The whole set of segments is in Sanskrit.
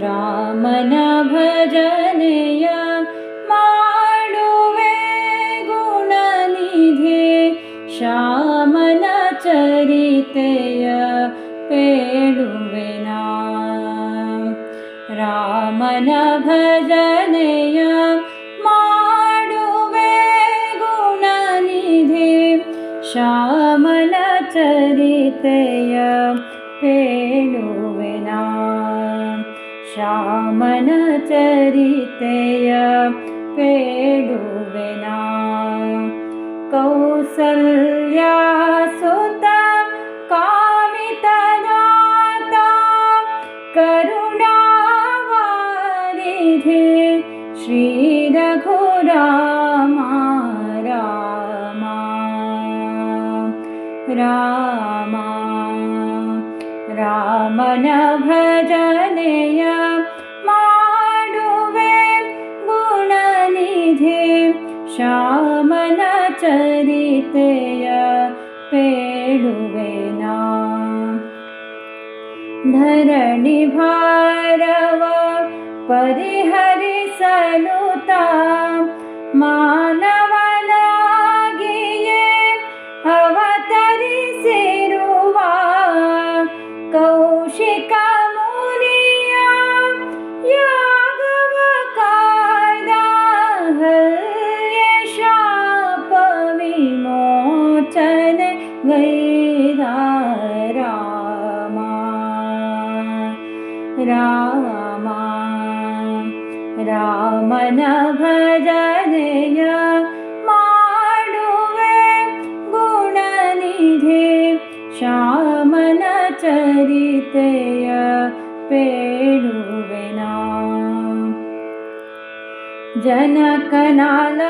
रामनजनेया माडुवे गुणनिधिे श्यामनचरितेय पेळु विना रामन भजनेया माडुवे गुणनिधे श्यामन चरितय पेडुवेणा श्यामनचरितय पेडुवेना कौसल्या सुत कामि करुणावारिधे श्रीरघुरामा रामा रामा। ರಾಮನ ಭಜನೆಯ ಮಾಡುವೆ ಗುಣನಿಧಿ ಶ್ಯಾಮನ ಚರಿತೆಯ ಪೇಳುವೆನ ಧರಣಿ ಭಾರವ ಪರಿಹರಿಸಲು ತಾ कौशिकमुनिया यागवकायदाहल्यशापविमोचन वैदा रामा रामा रामन भजनया माडुवे गुणनिधे शा रितय पेरु जनकनाल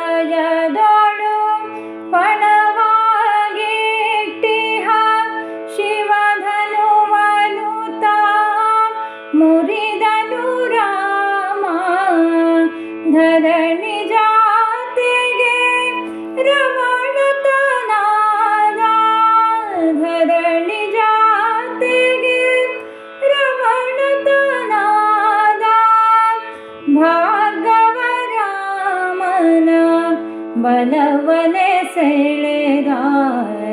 बलवने सेळेदा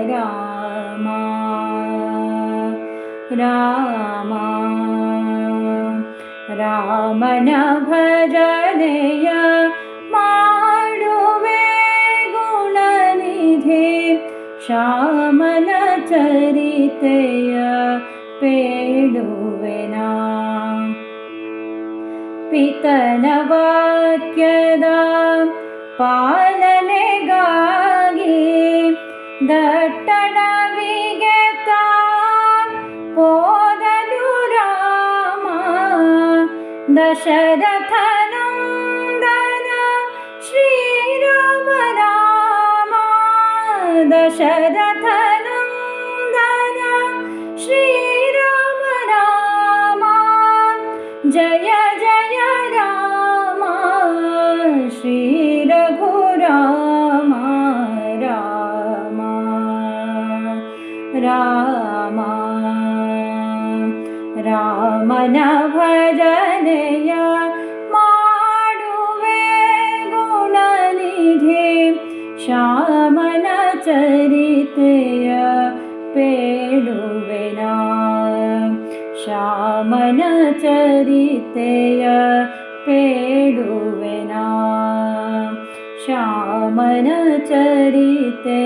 राम रामा रामन भजनय माडुवे गुणनिधे श्यामनचरितेय पेडुवे प पितनवाक्यदा ಪಾಲನೆಗಾಗಿ ದಟ್ಟಣವಿಗೆ ತಾ ಪೋದನು ರಾಮ ದಶರಥನಂದನ ಶ್ರೀರಾಮ ರಾಮ ದಶರಥನಂದನ ಶ್ರೀರಾಮ ರಾಮ ಜಯ ಜಯ ರಾಮ ಶ್ರೀ ರಾಮ ರಾಮನ ಭಜನೆಯ ಮಾಡುವೆ ಗುಣನಿಧಿ ಶ್ಯಾಮನ ಚರಿತೆಯ ಪೇಳುವೆನ ಶ್ಯಾಮನ ಚರಿತೆಯ ಪೇಳುವೆನ ಶ್ಯಾಮನ ಚರಿತೆ